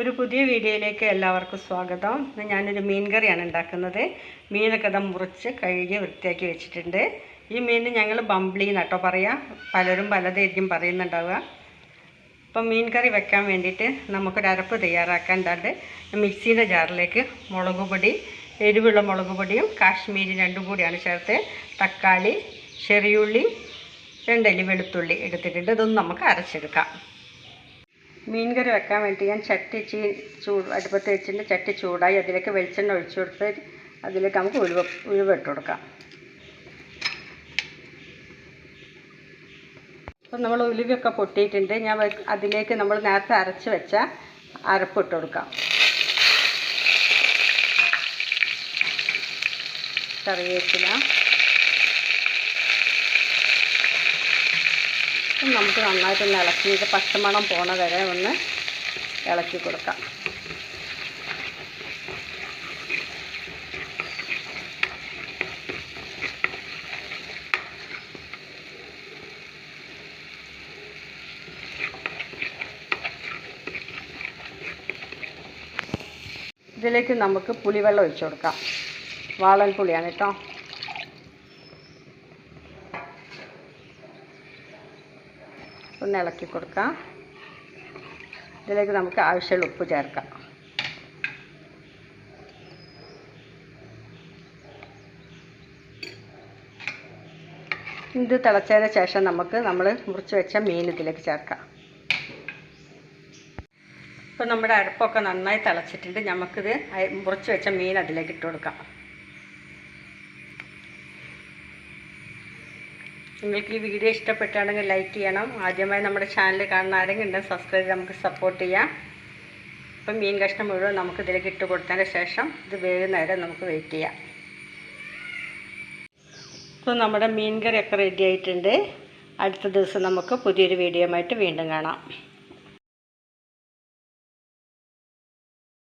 ഒരു പുതിയ വീഡിയോയിലേക്ക് എല്ലാവർക്കും സ്വാഗതം. ഞാനൊരു മീൻ കറിയാണ് ഉണ്ടാക്കുന്നത്. മീനൊക്കെ ഇതാ മുറിച്ച് കഴുകി വൃത്തിയാക്കി വെച്ചിട്ടുണ്ട്. ഈ മീൻ ഞങ്ങൾ ബംബ്ലി നട്ടോ പറയാം. പലരും പലതായിരിക്കും പറയുന്നുണ്ടാവുക. അപ്പം മീൻ കറി വെക്കാൻ വേണ്ടിയിട്ട് നമുക്കൊരു അരപ്പ് തയ്യാറാക്കാണ്ടാണ്ട് മിക്സിയുടെ ജാറിലേക്ക് മുളക് പൊടി എരിവുള്ള മുളക് പൊടിയും കാശ്മീരി രണ്ടും കൂടിയാണ് ചേർത്ത് തക്കാളി ചെറിയുള്ളി രണ്ടല്ലി വെളുത്തുള്ളി എടുത്തിട്ടുണ്ട്. ഇതൊന്നും നമുക്ക് അരച്ചെടുക്കാം. മീൻ കറി വെക്കാൻ വേണ്ടി ഞാൻ ചട്ടി ചീ ചൂട് അടുപ്പത്ത് വെച്ചിട്ട് ചട്ടി ചൂടായി അതിലേക്ക് വെളിച്ചെണ്ണ ഒഴിച്ചു കൊടുത്ത് അതിലേക്ക് നമുക്ക് ഉഴുവ ഉഴുവ ഇട്ട് കൊടുക്കാം. അപ്പം നമ്മൾ ഉലുവയൊക്കെ പൊട്ടിയിട്ടുണ്ട്. ഞാൻ അതിലേക്ക് നമ്മൾ നേരത്തെ അരച്ച് വെച്ച അരപ്പ് ഇട്ട് കൊടുക്കാം. കറിവേപ്പില. അപ്പം നമുക്ക് നന്നായിട്ടൊന്ന് ഇളക്കിയിട്ട് പച്ചമണം പോണ വരെ ഒന്ന് ഇളക്കി കൊടുക്കാം. ഇതിലേക്ക് നമുക്ക് പുളിവെള്ളം ഒഴിച്ചു കൊടുക്കാം. വാളൻ പുളിയാണ് കേട്ടോ. ഒന്ന് ഇളക്കി കൊടുക്കാം. ഇതിലേക്ക് നമുക്ക് ആവശ്യമുള്ള ഉപ്പ് ചേർക്കാം. ഇത് തിളച്ചതിന് ശേഷം നമുക്ക് നമ്മൾ മുറിച്ച് വെച്ച മീൻ ഇതിലേക്ക് ചേർക്കാം. ഇപ്പോൾ നമ്മുടെ അടുപ്പൊക്കെ നന്നായി തിളച്ചിട്ടുണ്ട്. നമുക്കിത് മുറിച്ച് വെച്ച മീൻ അതിലേക്ക് ഇട്ട് കൊടുക്കാം. നിങ്ങൾക്ക് ഈ വീഡിയോ ഇഷ്ടപ്പെട്ടാണെങ്കിൽ ലൈക്ക് ചെയ്യണം. ആദ്യമായി നമ്മുടെ ചാനൽ കാണുന്ന ആരെങ്കിലും ഉണ്ടെങ്കിൽ സബ്സ്ക്രൈബ് ചെയ്ത് നമുക്ക് സപ്പോർട്ട് ചെയ്യാം. അപ്പം മീൻ കഷ്ണം മുഴുവൻ നമുക്ക് ഇതിലേക്ക് ഇട്ട് കൊടുത്തതിന് ശേഷം ഇത് വേഗുന്നേരം നമുക്ക് വെയിറ്റ് ചെയ്യാം. ഇപ്പോൾ നമ്മുടെ മീൻ കറിയൊക്കെ റെഡി ആയിട്ടുണ്ട്. അടുത്ത ദിവസം നമുക്ക് പുതിയൊരു വീഡിയോ ആയിട്ട് വീണ്ടും കാണാം.